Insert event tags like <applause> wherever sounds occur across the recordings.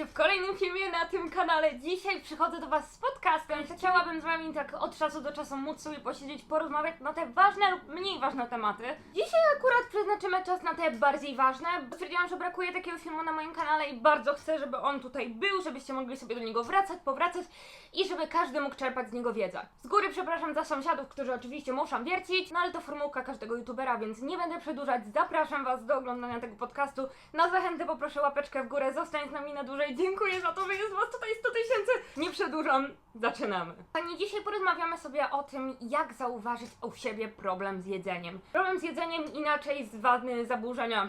witajcie w kolejnym filmie na tym kanale. Dzisiaj przychodzę do Was z podcastem. Chciałabym z Wami tak od czasu do czasu móc sobie posiedzieć, porozmawiać na te ważne lub mniej ważne tematy. Dzisiaj akurat przeznaczymy czas na te bardziej ważne. Stwierdziłam, że brakuje takiego filmu na moim kanale i bardzo chcę, żeby on tutaj był, żebyście mogli sobie do niego wracać, powracać i żeby każdy mógł czerpać z niego wiedzę. Z góry przepraszam za sąsiadów, którzy oczywiście muszą wiercić, no ale to formułka każdego youtubera, więc nie będę przedłużać. Zapraszam Was do oglądania tego podcastu. Na zachętę poproszę łapeczkę w górę, zostań z nami na dłużej. Dziękuję za to, że jest Was tutaj 100 tysięcy. Nie przedłużam, zaczynamy. Pani, dzisiaj porozmawiamy sobie o tym, jak zauważyć u siebie problem z jedzeniem. Problem z jedzeniem inaczej zwany zaburzenia.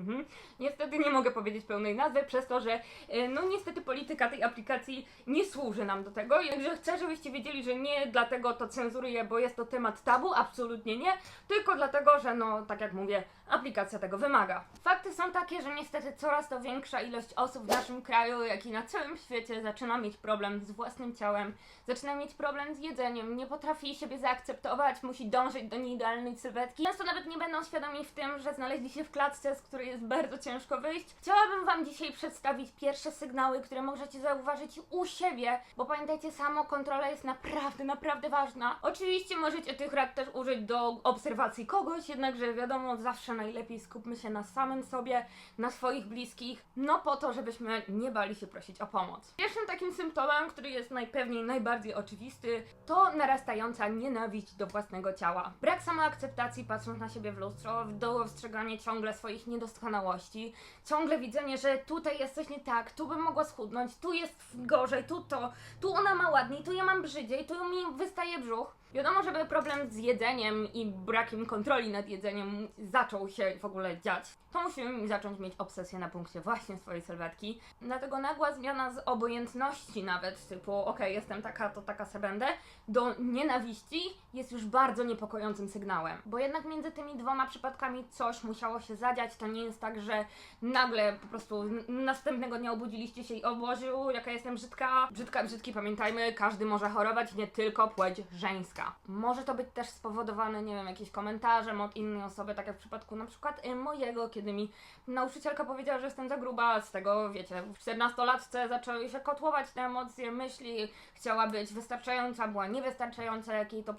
<laughs> niestety nie mogę powiedzieć pełnej nazwy, przez to, że e, no niestety polityka tej aplikacji nie służy nam do tego. Także chcę, żebyście wiedzieli, że nie dlatego to cenzuruję, bo jest to temat tabu, absolutnie nie, tylko dlatego, że no tak jak mówię, aplikacja tego wymaga. Fakty są takie, że niestety coraz to większa ilość osób w naszym kraju, jak i na całym świecie zaczyna mieć problem z własnym ciałem, zaczyna mieć problem z jedzeniem, nie potrafi siebie zaakceptować, musi dążyć do nieidealnej sylwetki. Często nawet nie będą świadomi w tym, że znaleźli się w klatce, z której jest bardzo ciężko wyjść. Chciałabym Wam dzisiaj przedstawić pierwsze sygnały, które możecie zauważyć u siebie, bo pamiętajcie, samokontrola jest naprawdę, naprawdę ważna. Oczywiście możecie tych rad też użyć do obserwacji kogoś, jednakże wiadomo, zawsze najlepiej skupmy się na samym sobie, na swoich bliskich, no po to, żebyśmy nie bali się prosić o pomoc. Pierwszym takim symptomem, który jest najpewniej najbardziej oczywisty, to narastająca nienawiść do własnego ciała. Brak samoakceptacji patrząc na siebie w lustro, dostrzeganie ciągle swoich niedoskonałości, ciągle widzenie, że tutaj jest coś nie tak, tu bym mogła schudnąć, tu jest gorzej, tu to, tu ona ma ładniej, tu ja mam brzydziej, tu mi wystaje brzuch. Wiadomo, żeby problem z jedzeniem i brakiem kontroli nad jedzeniem zaczął się w ogóle dziać, to musimy zacząć mieć obsesję na punkcie właśnie swojej sylwetki. Dlatego nagła zmiana z obojętności nawet, typu okej, jestem taka, to taka se będę, do nienawiści jest już bardzo niepokojącym sygnałem. Bo jednak między tymi dwoma przypadkami coś musiało się zadziać. To nie jest tak, że nagle po prostu następnego dnia obudziliście się i o Boziu, jaka jestem brzydka. Brzydka, brzydki, pamiętajmy, każdy może chorować, nie tylko płeć żeńska. Może to być też spowodowane, nie wiem, jakimś komentarzem od innej osoby, tak jak w przypadku na przykład y, mojego, kiedy mi nauczycielka powiedziała, że jestem za gruba, z tego, wiecie, w 14-latce zaczęły się kotłować te emocje, myśli, chciała być wystarczająca, była niewystarczająca, jak jej to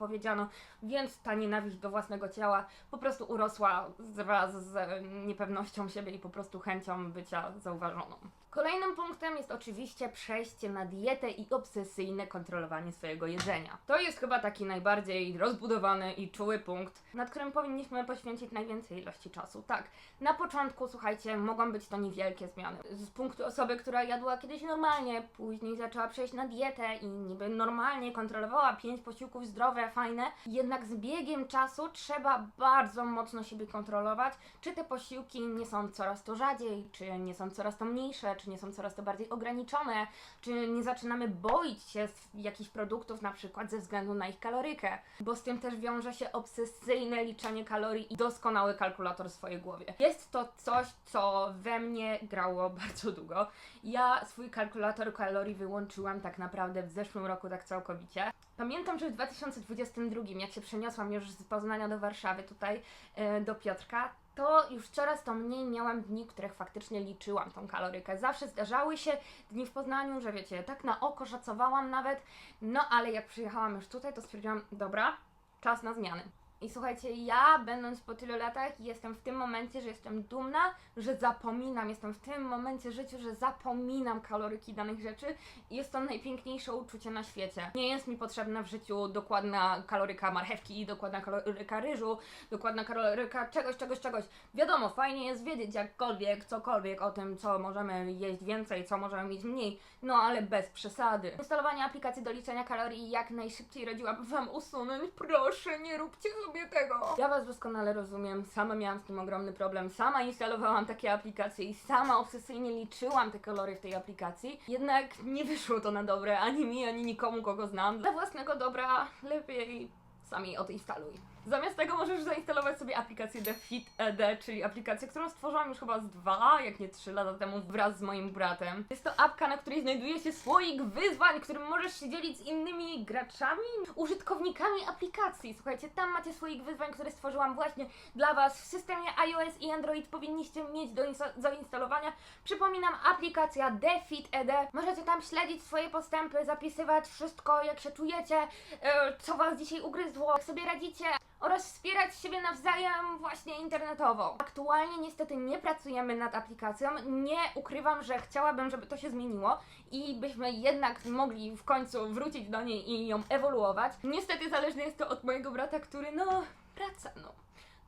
więc ta nienawiść do własnego ciała po prostu urosła wraz z niepewnością siebie i po prostu chęcią bycia zauważoną. Kolejnym punktem jest oczywiście przejście na dietę i obsesyjne kontrolowanie swojego jedzenia. To jest chyba taki najbardziej rozbudowany i czuły punkt, nad którym powinniśmy poświęcić najwięcej ilości czasu. Tak, na początku, słuchajcie, mogą być to niewielkie zmiany. Z punktu osoby, która jadła kiedyś normalnie, później zaczęła przejść na dietę i niby normalnie kontrolowała pięć posiłków zdrowe, fajne, jednak z biegiem czasu trzeba bardzo mocno siebie kontrolować, czy te posiłki nie są coraz to rzadziej, czy nie są coraz to mniejsze, czy nie są coraz to bardziej ograniczone, czy nie zaczynamy boić się jakichś produktów na przykład ze względu na ich kalorykę, bo z tym też wiąże się obsesyjne liczenie kalorii i doskonały kalkulator w swojej głowie. Jest to coś, co we mnie grało <laughs> bardzo długo. Ja swój kalkulator kalorii wyłączyłam tak naprawdę w zeszłym roku tak całkowicie. Pamiętam, że w 2022, jak się przeniosłam już z Poznania do Warszawy tutaj e, do Piotrka, to już coraz to mniej miałam dni, których faktycznie liczyłam tą kalorykę. Zawsze zdarzały się dni w Poznaniu, że wiecie, tak na oko szacowałam nawet, no ale jak przyjechałam już tutaj, to stwierdziłam, dobra, czas na zmiany. I słuchajcie, ja będąc po tylu latach jestem w tym momencie, że jestem dumna, że zapominam, jestem w tym momencie życiu, że zapominam kaloryki danych rzeczy i jest to najpiękniejsze uczucie na świecie. Nie jest mi potrzebna w życiu dokładna kaloryka marchewki, dokładna kaloryka ryżu, dokładna kaloryka czegoś, czegoś, czegoś. Wiadomo, fajnie jest wiedzieć jakkolwiek, cokolwiek o tym, co możemy jeść więcej, co możemy mieć mniej, no ale bez przesady. Instalowanie aplikacji do liczenia kalorii jak najszybciej radziłabym Wam usunąć. Proszę, nie róbcie tego. Ja Was doskonale rozumiem, sama miałam z tym ogromny problem, sama instalowałam takie aplikacje i sama obsesyjnie liczyłam te kalorie w tej aplikacji, jednak nie wyszło to na dobre ani mi, ani nikomu, kogo znam. Dla własnego dobra lepiej sami odinstaluj. Zamiast tego możesz zainstalować sobie aplikację The Fit ED, czyli aplikację, którą stworzyłam już chyba z dwa, jak nie trzy lata temu wraz z moim bratem. Jest to apka, na której znajduje się słoik wyzwań, którym możesz się dzielić z innymi graczami, użytkownikami aplikacji. Słuchajcie, tam macie słoik wyzwań, które stworzyłam właśnie dla Was w systemie iOS i Android. Powinniście mieć do insta- zainstalowania. Przypominam, aplikacja The Fit ED. Możecie tam śledzić swoje postępy, zapisywać wszystko, jak się czujecie, e, co Was dzisiaj ugryzło, jak sobie radzicie oraz wspierać siebie nawzajem właśnie internetowo. Aktualnie niestety nie pracujemy nad aplikacją. Nie ukrywam, że chciałabym, żeby to się zmieniło i byśmy jednak mogli w końcu wrócić do niej i ją ewoluować. Niestety zależne jest to od mojego brata, który no praca, no.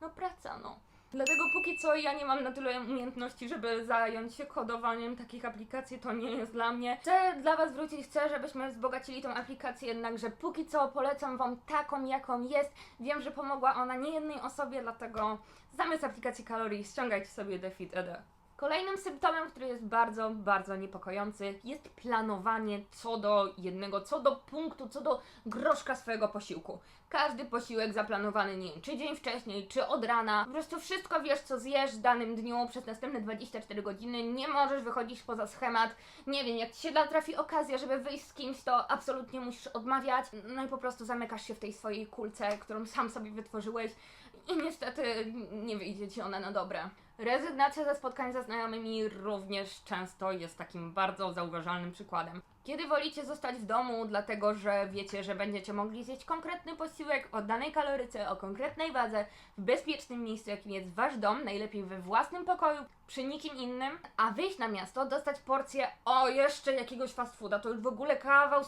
No praca, no. Dlatego póki co ja nie mam na tyle umiejętności, żeby zająć się kodowaniem takich aplikacji, to nie jest dla mnie. Chcę dla Was wrócić, chcę, żebyśmy wzbogacili tą aplikację, jednakże póki co polecam Wam taką, jaką jest. Wiem, że pomogła ona nie jednej osobie, dlatego zamiast aplikacji kalorii ściągajcie sobie Defeat ED. Kolejnym symptomem, który jest bardzo, bardzo niepokojący, jest planowanie co do jednego, co do punktu, co do groszka swojego posiłku. Każdy posiłek zaplanowany, nie wiem, czy dzień wcześniej, czy od rana. Po prostu wszystko wiesz, co zjesz w danym dniu przez następne 24 godziny. Nie możesz wychodzić poza schemat. Nie wiem, jak ci się trafi okazja, żeby wyjść z kimś, to absolutnie musisz odmawiać. No i po prostu zamykasz się w tej swojej kulce, którą sam sobie wytworzyłeś. I niestety nie wyjdzie ci ona na dobre. Rezygnacja ze spotkań ze znajomymi również często jest takim bardzo zauważalnym przykładem. Kiedy wolicie zostać w domu, dlatego że wiecie, że będziecie mogli zjeść konkretny posiłek o danej kaloryce, o konkretnej wadze, w bezpiecznym miejscu, jakim jest wasz dom, najlepiej we własnym pokoju, przy nikim innym, a wyjść na miasto, dostać porcję o jeszcze jakiegoś fast fooda, to już w ogóle kawał,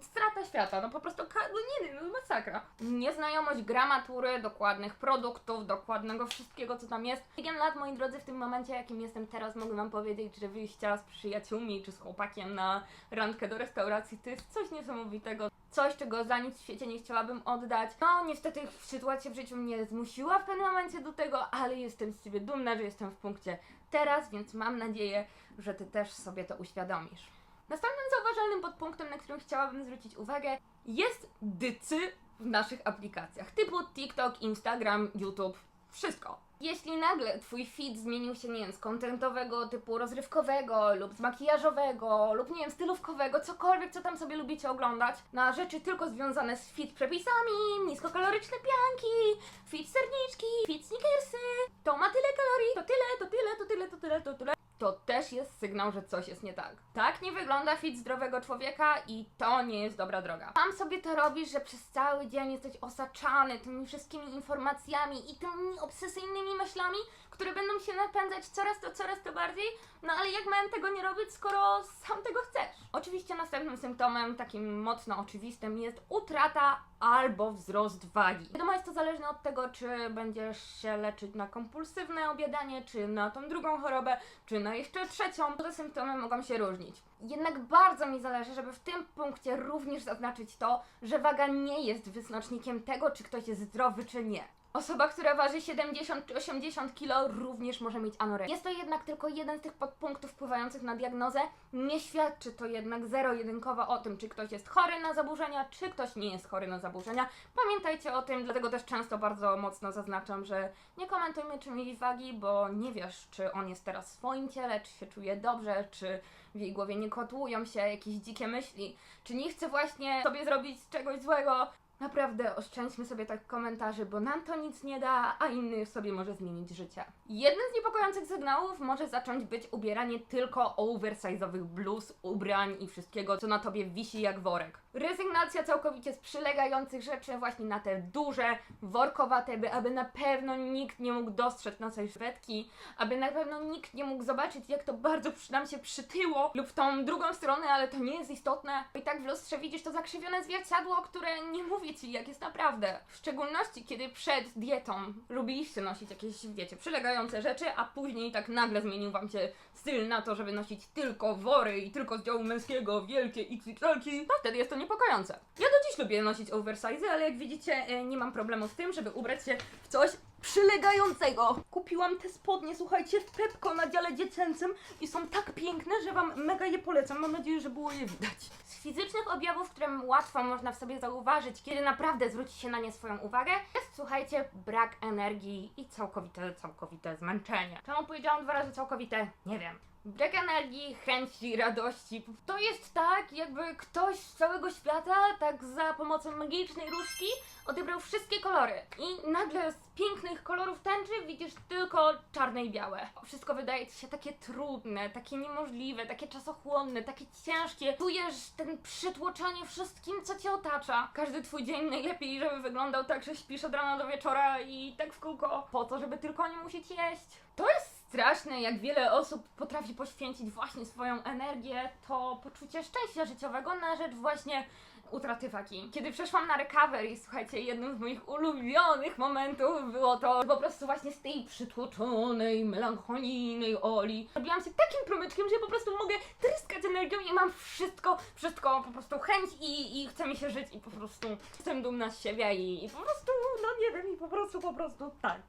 strata świata, no po prostu, no nie no masakra. Nieznajomość gramatury, dokładnych produktów, dokładnego wszystkiego, co tam jest. 7 lat, moi drodzy, w tym momencie, jakim jestem teraz, mogę wam powiedzieć, że wyjścia z przyjaciółmi czy z chłopakiem na randkę do restauracji to jest coś niesamowitego. Coś, czego za nic w świecie nie chciałabym oddać. No, niestety sytuacja w życiu mnie zmusiła w pewnym momencie do tego, ale jestem z siebie dumna, że jestem w punkcie teraz, więc mam nadzieję, że ty też sobie to uświadomisz. Następnym zauważalnym podpunktem, na którym chciałabym zwrócić uwagę, jest dycy w naszych aplikacjach, typu TikTok, Instagram, YouTube, wszystko. Jeśli nagle twój feed zmienił się, nie wiem, z kontentowego typu rozrywkowego lub z makijażowego lub nie wiem, stylówkowego, cokolwiek, co tam sobie lubicie oglądać, na rzeczy tylko związane z fit przepisami, niskokaloryczne pianki, fit serniczki, fit snickersy, to ma tyle kalorii, to tyle, to tyle, to tyle, to tyle, to tyle. To też jest sygnał, że coś jest nie tak. Tak nie wygląda fit zdrowego człowieka i to nie jest dobra droga. Sam sobie to robisz, że przez cały dzień jesteś osaczany tymi wszystkimi informacjami i tymi obsesyjnymi myślami, które będą się napędzać coraz to, coraz to bardziej. No ale jak miałem tego nie robić, skoro sam tego chcesz? Oczywiście następnym symptomem, takim mocno oczywistym, jest utrata albo wzrost wagi. Wiadomo, jest to zależne od tego, czy będziesz się leczyć na kompulsywne obiadanie, czy na tą drugą chorobę, czy na jeszcze trzecią. Te symptomy mogą się różnić. Jednak bardzo mi zależy, żeby w tym punkcie również zaznaczyć to, że waga nie jest wyznacznikiem tego, czy ktoś jest zdrowy, czy nie. Osoba, która waży 70 czy 80 kg również może mieć anoreksję. Jest to jednak tylko jeden z tych podpunktów wpływających na diagnozę. Nie świadczy to jednak zero-jedynkowo o tym, czy ktoś jest chory na zaburzenia, czy ktoś nie jest chory na zaburzenia. Pamiętajcie o tym, dlatego też często bardzo mocno zaznaczam, że nie komentujmy czyjejś wagi, bo nie wiesz, czy on jest teraz w swoim ciele, czy się czuje dobrze, czy w jej głowie nie kotłują się jakieś dzikie myśli, czy nie chce właśnie sobie zrobić czegoś złego. Naprawdę oszczędźmy sobie tak komentarzy, bo nam to nic nie da, a inny sobie może zmienić życie. Jednym z niepokojących sygnałów może zacząć być ubieranie tylko oversize'owych bluz, ubrań i wszystkiego, co na tobie wisi jak worek. Rezygnacja całkowicie z przylegających rzeczy właśnie na te duże, workowate, by aby na pewno nikt nie mógł dostrzec naszej szwedki, aby na pewno nikt nie mógł zobaczyć, jak to bardzo nam się przytyło, lub w tą drugą stronę, ale to nie jest istotne. I tak w lustrze widzisz to zakrzywione zwierciadło, które nie mówi ci, jak jest naprawdę. W szczególności, kiedy przed dietą lubiliście nosić jakieś, wiecie, przylegające rzeczy, a później tak nagle zmienił wam się styl na to, żeby nosić tylko wory i tylko z działu męskiego, wielkie XXL-ki, to wtedy jest to niepokojące. Ja do lubię nosić oversize, ale jak widzicie, e, nie mam problemu z tym, żeby ubrać się w coś przylegającego. Kupiłam te spodnie, słuchajcie, w Pepko na dziale dziecięcym i są tak piękne, że wam mega je polecam. Mam nadzieję, że było je widać. Z fizycznych objawów, które łatwo można w sobie zauważyć, kiedy naprawdę zwróci się na nie swoją uwagę, jest, słuchajcie, brak energii i całkowite, całkowite zmęczenie. Czemu powiedziałam dwa razy całkowite? Nie wiem. Brak energii, chęci, radości. To jest tak, jakby ktoś z całego świata, tak za pomocą magicznej różdżki, odebrał wszystkie kolory. I nagle z pięknych kolorów tęczy widzisz tylko czarne i białe. Wszystko wydaje ci się takie trudne, takie niemożliwe, takie czasochłonne, takie ciężkie. Czujesz ten przytłoczenie wszystkim, co cię otacza. Każdy twój dzień najlepiej, żeby wyglądał tak, że śpisz od rana do wieczora i tak w kółko. Po to, żeby tylko nie musieć jeść. To jest straszne, jak wiele osób potrafi poświęcić właśnie swoją energię, to poczucie szczęścia życiowego na rzecz właśnie utraty wagi. Kiedy przeszłam na recovery, słuchajcie, jednym z moich ulubionych momentów było to, po prostu właśnie z tej przytłoczonej, melancholijnej Oli robiłam się takim promyczkiem, że po prostu mogę tryskać energią i mam wszystko, wszystko, po prostu chęć i, i chce mi się żyć i po prostu jestem dumna z siebie i, i po prostu, no nie wiem, i po prostu, po prostu tak.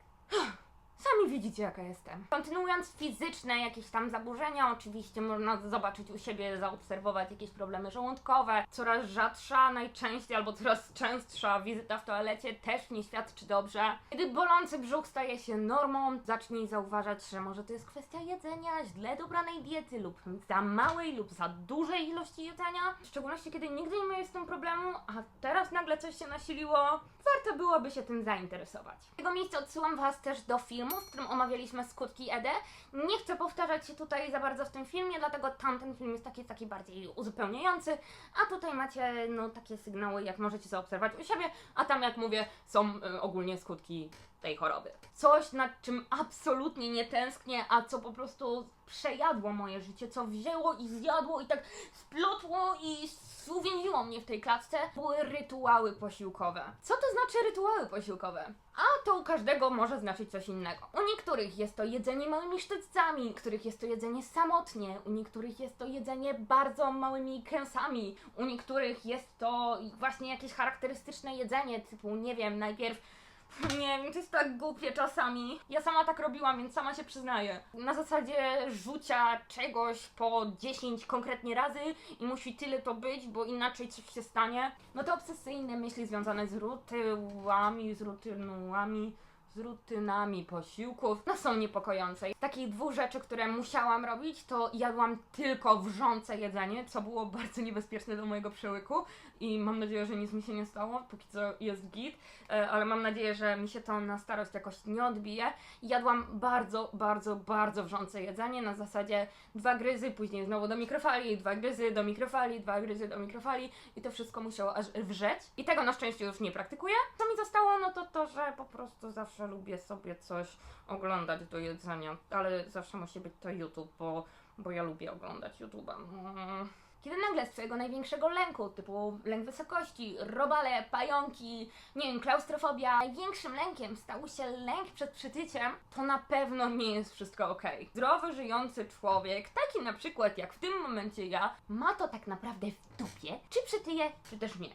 Widzicie, jaka jestem. Kontynuując fizyczne jakieś tam zaburzenia, oczywiście można zobaczyć u siebie, zaobserwować jakieś problemy żołądkowe. Coraz rzadsza, najczęściej albo coraz częstsza wizyta w toalecie też nie świadczy dobrze. Kiedy bolący brzuch staje się normą, zacznij zauważać, że może to jest kwestia jedzenia, źle dobranej diety lub za małej lub za dużej ilości jedzenia. W szczególności kiedy nigdy nie miałeś z tym problemu, a teraz nagle coś się nasiliło, warto byłoby się tym zainteresować. Tego miejsca odsyłam Was też do filmu, w którym omawialiśmy skutki ED. Nie chcę powtarzać się tutaj za bardzo w tym filmie, dlatego tamten film jest taki, taki bardziej uzupełniający, a tutaj macie no takie sygnały, jak możecie zaobserwować u siebie, a tam jak mówię, są y, ogólnie skutki tej choroby. Coś, nad czym absolutnie nie tęsknię, a co po prostu przejadło moje życie, co wzięło i zjadło i tak splotło i uwięziło mnie w tej klatce, były rytuały posiłkowe. Co to znaczy rytuały posiłkowe? A to u każdego może znaczyć coś innego. U niektórych jest to jedzenie małymi sztycami, u niektórych jest to jedzenie samotnie, u niektórych jest to jedzenie bardzo małymi kęsami, u niektórych jest to właśnie jakieś charakterystyczne jedzenie, typu, nie wiem, najpierw <laughs> nie wiem, to jest tak głupie czasami. Ja sama tak robiłam, więc sama się przyznaję. Na zasadzie rzucia czegoś po 10 konkretnie razy i musi tyle to być, bo inaczej coś się stanie. No to obsesyjne myśli związane z rutyłami, z rutynułami z rutynami posiłków, no są niepokojące. Takich dwóch rzeczy, które musiałam robić, to jadłam tylko wrzące jedzenie, co było <laughs> bardzo niebezpieczne do mojego przełyku i mam nadzieję, że nic mi się nie stało, póki co jest git, e, ale mam nadzieję, że mi się to na starość jakoś nie odbije. Jadłam bardzo, bardzo, bardzo wrzące jedzenie, na zasadzie dwa gryzy, później znowu do mikrofali, dwa gryzy do mikrofali, dwa gryzy do mikrofali i to wszystko musiało aż wrzeć. I tego na szczęście już nie praktykuję. Co mi zostało, no to to, że po prostu zawsze lubię sobie coś oglądać do jedzenia, ale zawsze musi być to YouTube, bo, bo ja lubię oglądać YouTube'a. Mm. Kiedy nagle z twojego największego lęku, typu lęk wysokości, robale, pająki, nie wiem, klaustrofobia, największym lękiem stał się lęk przed przytyciem, to na pewno nie jest wszystko ok. Zdrowy, żyjący człowiek, taki na przykład jak w tym momencie ja, ma to tak naprawdę w dupie, czy przytyje, czy też nie.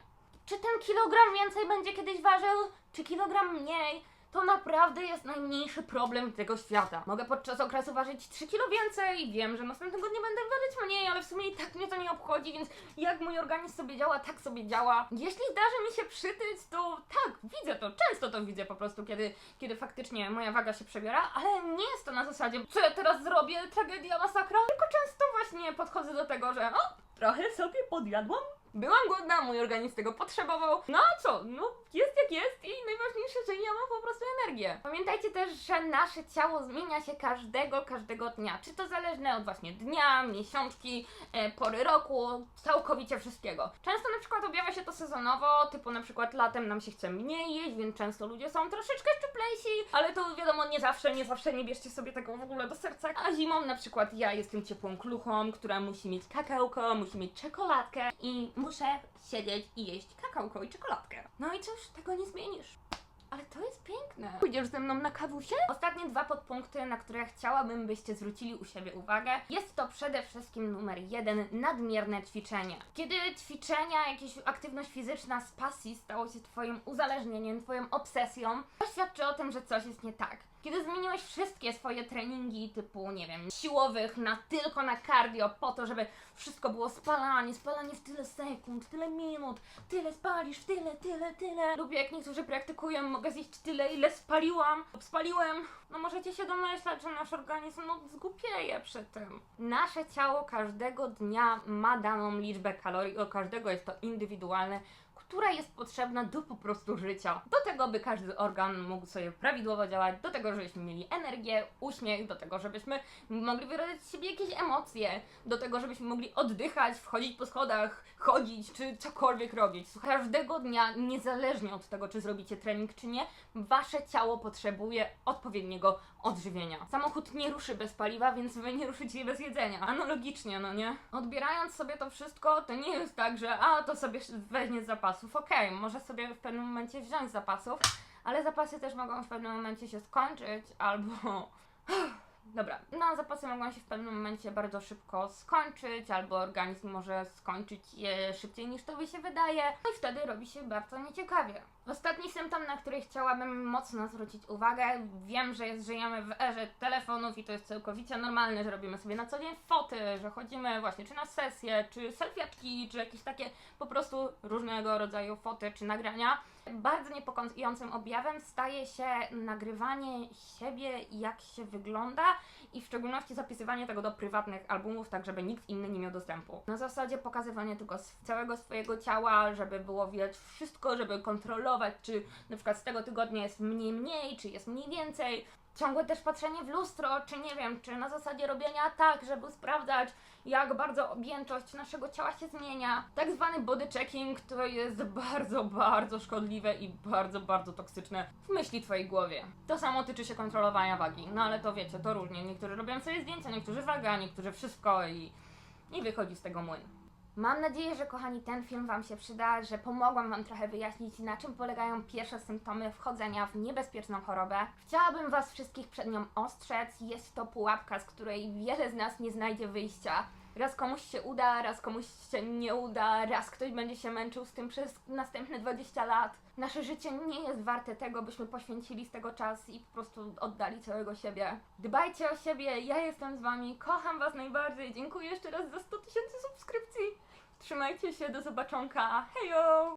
Czy ten kilogram więcej będzie kiedyś ważył, czy kilogram mniej? To naprawdę jest najmniejszy problem tego świata. Mogę podczas okresu ważyć 3 kilo więcej, wiem, że następnego dnia będę ważyć mniej, ale w sumie i tak mnie to nie obchodzi, więc jak mój organizm sobie działa, tak sobie działa. Jeśli zdarzy mi się przytyć, to tak, widzę to, często to widzę po prostu, kiedy, kiedy faktycznie moja waga się przebiera, ale nie jest to na zasadzie, co ja teraz zrobię, tragedia, masakra, tylko często właśnie podchodzę do tego, że o, trochę sobie podjadłam, Byłam głodna, mój organizm tego potrzebował. No a co? No jest jak jest i najważniejsze, że ja mam po prostu energię. Pamiętajcie też, że nasze ciało zmienia się każdego, każdego dnia. Czy to zależne od właśnie dnia, miesiączki, e, pory roku, całkowicie wszystkiego. Często na przykład objawia się to sezonowo, typu na przykład latem nam się chce mniej jeść, więc często ludzie są troszeczkę szczuplejsi, ale to wiadomo, nie zawsze, nie zawsze nie bierzcie sobie tego w ogóle do serca. A zimą na przykład ja jestem ciepłą kluchą, która musi mieć kakałko, musi mieć czekoladkę i muszę siedzieć i jeść kakałko i czekoladkę. No i cóż, tego nie zmienisz. Ale to jest piękne. Pójdziesz ze mną na kawusie? Ostatnie dwa podpunkty, na które chciałabym, byście zwrócili u siebie uwagę. Jest to przede wszystkim numer jeden, nadmierne ćwiczenie. Kiedy ćwiczenia, jakaś aktywność fizyczna z pasji stało się twoim uzależnieniem, twoją obsesją, to świadczy o tym, że coś jest nie tak. Kiedy zmieniłeś wszystkie swoje treningi typu, nie wiem, siłowych na tylko na cardio po to, żeby wszystko było spalanie, spalanie w tyle sekund, tyle minut, tyle spalisz, w tyle, tyle, tyle. Lub jak niektórzy praktykują, mogę zjeść tyle, ile spaliłam, spaliłem. No możecie się domyślać, że nasz organizm no zgłupieje przy tym. Nasze ciało każdego dnia ma daną liczbę kalorii, o każdego jest to indywidualne, która jest potrzebna do po prostu życia. Do tego, by każdy organ mógł sobie prawidłowo działać, do tego, żebyśmy mieli energię, uśmiech, do tego, żebyśmy mogli wyrazić z siebie jakieś emocje, do tego, żebyśmy mogli oddychać, wchodzić po schodach, chodzić, czy cokolwiek robić. Każdego dnia, niezależnie od tego, czy zrobicie trening, czy nie, wasze ciało potrzebuje odpowiedniego odżywienia. Samochód nie ruszy bez paliwa, więc wy nie ruszycie bez jedzenia. Analogicznie, no nie? Odbierając sobie to wszystko, to nie jest tak, że a, to sobie weźmie z zapasów. Okej, może sobie w pewnym momencie wziąć zapasów, ale zapasy też mogą w pewnym momencie się skończyć, albo... <laughs> <laughs> Dobra, no zapasy mogą się w pewnym momencie bardzo szybko skończyć, albo organizm może skończyć je szybciej niż to by się wydaje, no i wtedy robi się bardzo nieciekawie. Ostatni symptom, na który chciałabym mocno zwrócić uwagę, wiem, że jest, żyjemy w erze telefonów i to jest całkowicie normalne, że robimy sobie na co dzień foty, że chodzimy właśnie czy na sesje, czy selfiaczki, czy jakieś takie po prostu różnego rodzaju foty czy nagrania. Bardzo niepokojącym objawem staje się nagrywanie siebie, jak się wygląda i w szczególności zapisywanie tego do prywatnych albumów, tak żeby nikt inny nie miał dostępu. Na zasadzie pokazywanie tylko całego swojego ciała, żeby było widać wszystko, żeby kontrolować, czy na przykład z tego tygodnia jest mniej mniej, czy jest mniej więcej. Ciągłe też patrzenie w lustro, czy nie wiem, czy na zasadzie robienia tak, żeby sprawdzać, jak bardzo objętość naszego ciała się zmienia. Tak zwany body checking to jest bardzo, bardzo szkodliwe i bardzo, bardzo toksyczne w myśli twojej głowie. To samo tyczy się kontrolowania wagi, no ale to wiecie, to różnie. Niektórzy robią sobie zdjęcia, niektórzy waga, niektórzy wszystko i, i wychodzi z tego młyn. Mam nadzieję, że kochani, ten film Wam się przyda, że pomogłam Wam trochę wyjaśnić, na czym polegają pierwsze symptomy wchodzenia w niebezpieczną chorobę. Chciałabym Was wszystkich przed nią ostrzec. Jest to pułapka, z której wiele z nas nie znajdzie wyjścia. Raz komuś się uda, raz komuś się nie uda, raz ktoś będzie się męczył z tym przez następne 20 lat. Nasze życie nie jest warte tego, byśmy poświęcili z tego czas i po prostu oddali całego siebie. Dbajcie o siebie, ja jestem z Wami, kocham Was najbardziej. Dziękuję jeszcze raz za 100 tysięcy subskrypcji. Trzymajcie się, do zobaczonka. Hejo!